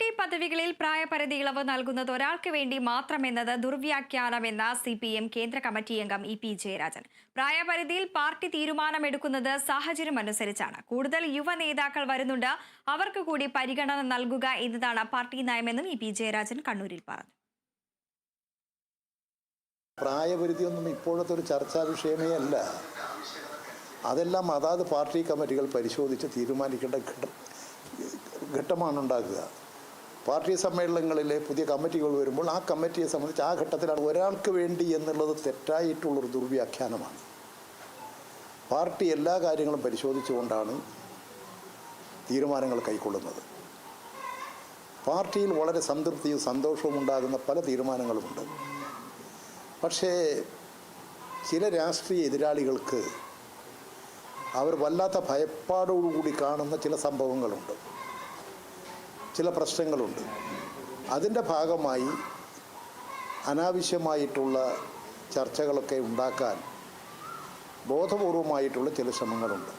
Party പദവികളിൽ പ്രായപരിധി ഇളവ് നൽകുന്നത് ഒരാൾക്ക് വേണ്ടി മാത്രമെന്നത് ദുർവ്യാഖ്യാനമെന്ന സി പി എം കേന്ദ്ര കമ്മിറ്റി അംഗം ഇ പി ജയരാജൻ. പ്രായപരിധിയിൽ പാർട്ടി തീരുമാനമെടുക്കുന്നത് സാഹചര്യം അനുസരിച്ചാണ് കൂടുതൽ യുവ നേതാക്കൾ വരുന്നുണ്ട്. അവർക്ക് കൂടി പരിഗണന നൽകുക എന്നതാണ് പാർട്ടി നയമെന്നും ഇ പി ജയരാജൻ കണ്ണൂരിൽ പറഞ്ഞു. പ്രായപരിധിയൊന്നും ഇപ്പോഴത്തെ ഒരു ചർച്ചാ വിഷയമേ അല്ല. അതെല്ലാം അതാത് പാർട്ടി കമ്മിറ്റികൾ പരിശോധിച്ച് തീരുമാനിക്കേണ്ട ഘട്ട ഘട്ടമാണ് ഉണ്ടാക്കുക. പാർട്ടി സമ്മേളനങ്ങളിലെ പുതിയ കമ്മിറ്റികൾ വരുമ്പോൾ ആ കമ്മിറ്റിയെ സംബന്ധിച്ച് ആ ഘട്ടത്തിലാണ് ഒരാൾക്ക് വേണ്ടി എന്നുള്ളത് തെറ്റായിട്ടുള്ളൊരു ദുർവ്യാഖ്യാനമാണ്. പാർട്ടി എല്ലാ കാര്യങ്ങളും പരിശോധിച്ചുകൊണ്ടാണ് തീരുമാനങ്ങൾ കൈക്കൊള്ളുന്നത്. പാർട്ടിയിൽ വളരെ സംതൃപ്തിയും സന്തോഷവും ഉണ്ടാകുന്ന പല തീരുമാനങ്ങളുമുണ്ട്. പക്ഷേ ചില രാഷ്ട്രീയ എതിരാളികൾക്ക് അവർ വല്ലാത്ത ഭയപ്പാടോടുകൂടി കാണുന്ന ചില സംഭവങ്ങളുണ്ട്. ചില പ്രശ്നങ്ങളുണ്ട്. അതിന്റെ ഭാഗമായി അനാവശ്യമായിട്ടുള്ള ചർച്ചകളൊക്കെ ഉണ്ടാക്കാൻ ബോധപൂർവമായിട്ടുള്ള ചില ശ്രമങ്ങളുണ്ട്.